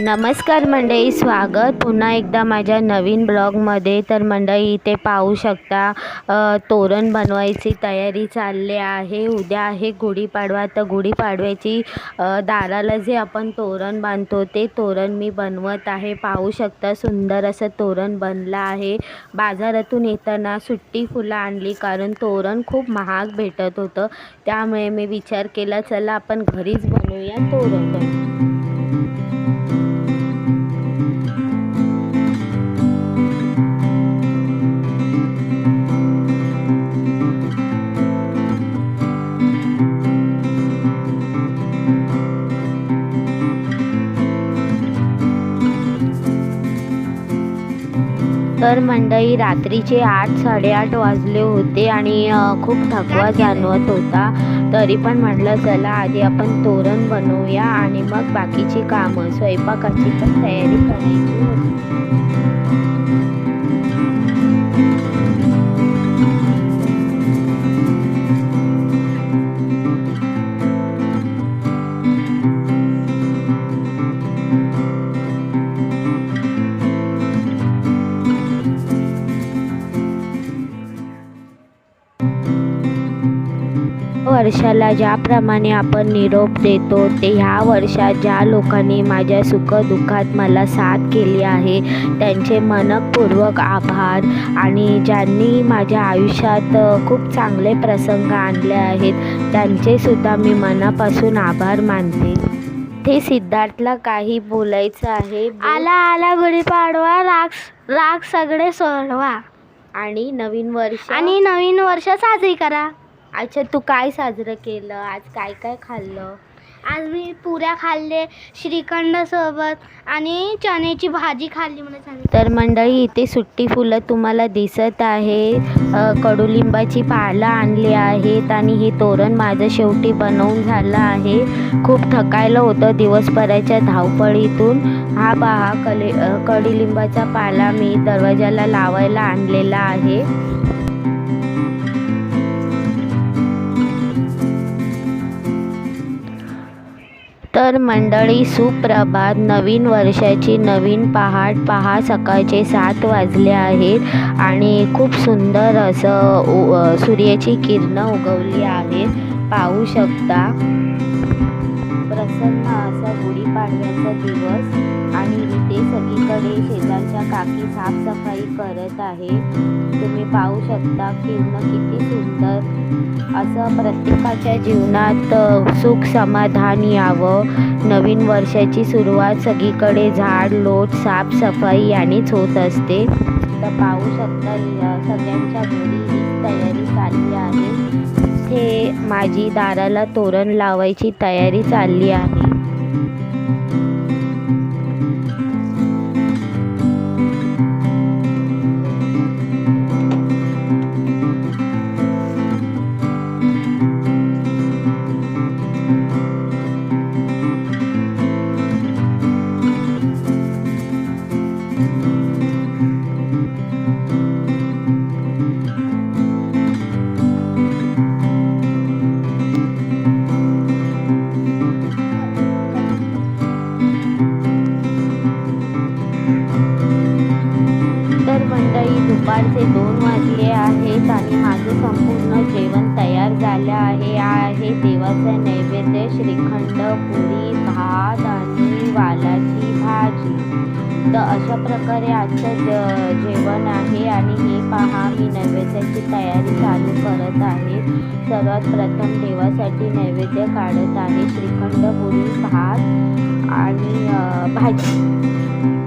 नमस्कार मंडळी स्वागत. पुन्हा एकदा माझ्या नवीन ब्लॉगमध्ये तर मंडळी इथे पाहू शकता तोरण बनवायची तयारी चालली आहे. उद्या आहे गुढीपाडवा. तर गुढीपाडव्याची दाराला जे आपण तोरण बांधतो ते तोरण मी बनवत आहे. पाहू शकता सुंदर असं तोरण बनलं आहे. बाजारातून येताना सुट्टी फुलं आणली कारण तोरण खूप महाग भेटत होतं. त्यामुळे मी विचार केला चला आपण घरीच बनवूया तोरण. तर मंडळी रात्रीचे आठ साडेआठ वाजले होते आणि खूप थकवा जाणवत होता. तरी पण म्हटलं चला आधी आपण तोरण बनवूया आणि मग बाकीची कामं स्वयंपाकाची पण तयारी करायची होती. वर्षाला ज्याप्रमाणे आपण निरोप देतो ते ह्या वर्षात ज्या लोकांनी माझ्या सुखदुःखात मला साथ केली आहे त्यांचे मनपूर्वक आभार. आणि ज्यांनी माझ्या आयुष्यात खूप चांगले प्रसंग आणले आहेत त्यांचेसुद्धा मी मनापासून आभार मानते. ते सिद्धार्थला काही बोलायचं आहे. आला आला गुढीपाडवा राग राग सगळे सोडवा. आणि नवीन वर्ष. आणि नवीन वर्ष साजरी करा. अच्छा तू काय साजरं केलं? आज काय काय खाल्लं? आज मी पुऱ्या खाल्ले श्रीखंडासोबत आणि चण्याची भाजी खाल्ली मला सांगितलं. तर मंडळी इथे सुट्टी फुलं तुम्हाला दिसत आहे अ, कडुलिंबाची पालं आणली आहेत आणि हे तोरण माझं शेवटी बनवून झालं आहे. खूप थकायला होतं दिवसभराच्या धावपळीतून. हा पहा कले अ, कडुलिंबाचा पाला मी दरवाजाला लावायला आणलेला आहे. तर मंडळी सुप्रभात. नवीन वर्षाची नवीन पहाट पहा. सकाळचे सात वाजले आहेत आणि खूप सुंदर असं उ- सूर्याची किरणं उगवली आहेत. पाहू शकता. प्रसन्न असा गुढीपाडव्याचा दिवस आणि इथे सगळीकडे शेजारच्या काकी साफसफाई करत आहे. तुम्ही पाहू शकता किरणं किती सुंदर असं प्रत्येकाच्या जीवनात सुख समाधान यावं. नवीन वर्षाची सुरुवात सगळीकडे झाड लोट साफसफाई यानेच होत असते. तर पाहू शकता सगळ्यांच्या घरी तयारी चालली आहे. हे माझी दाराला तोरण लावायची तयारी चालली आहे. दुपारचे दोन वाजले आहेत आणि माझं संपूर्ण जेवण तयार झालं आहे. आहे देवाचं नैवेद्य श्रीखंड पुरी भात आणि वालाची भाजी. तर अशा प्रकारे आजचं ज जेवण आहे आणि हे पहा मी नैवेद्याची तयारी चालू करत आहे. सर्वात प्रथम देवासाठी नैवेद्य काढत आहे. श्रीखंड पुरी भात आणि भाजी.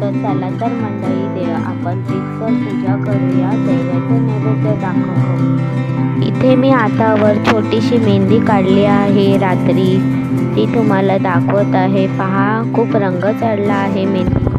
तर चला तर मंडळी देव आपण तिथं पूजा करूया. देवाचं नैवेद्य दाखवू इथे मी हातावर छोटीशी मेहंदी काढली आहे रात्री. ती तुम्हाला दाखवत आहे. पहा खूप रंग चढला आहे मेहंदीला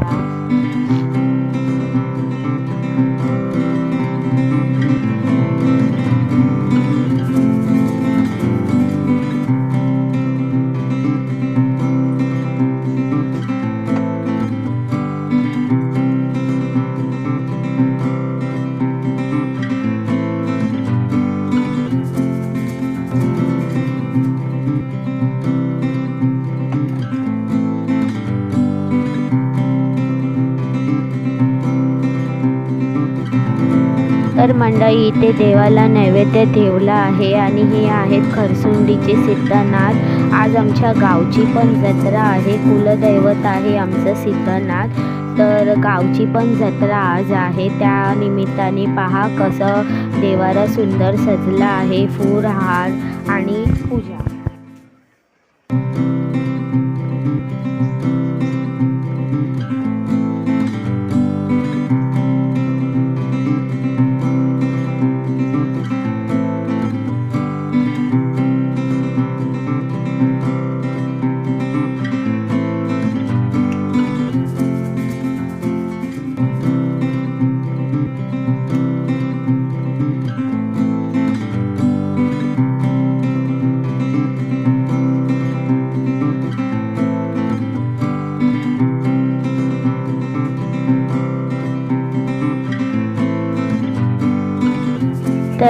मंडळी इथे देवाला नैवेद्य ठेवला आहे आणि हे आहेत खरसुंडीचे सिद्धनाथ. आज आमच्या गावची पण जत्रा आहे कुलदैवत आहे आमचं सिद्धनाथ. तर गावची पण जत्रा आज आहे त्या निमित्ताने पहा कसं देवारा सुंदर सजला आहे फूल हार आणि पूजा.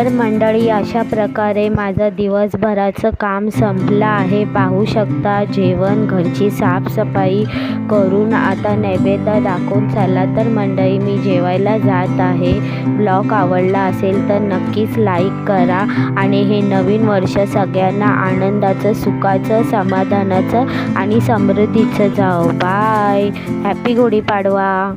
तर मंडळी अशा प्रकारे माझं दिवसभराचं काम संपलं आहे. पाहू शकता जेवण घरची साफसफाई करून आता नैवेद्य दाखवून चला तर मंडळी मी जेवायला जात आहे. ब्लॉग आवडला असेल तर नक्कीच लाईक करा आणि हे नवीन वर्ष सगळ्यांना आनंदाचं सुखाचं समाधानाचं आणि समृद्धीचं जाओ बाय. हॅपी गुढीपाडवा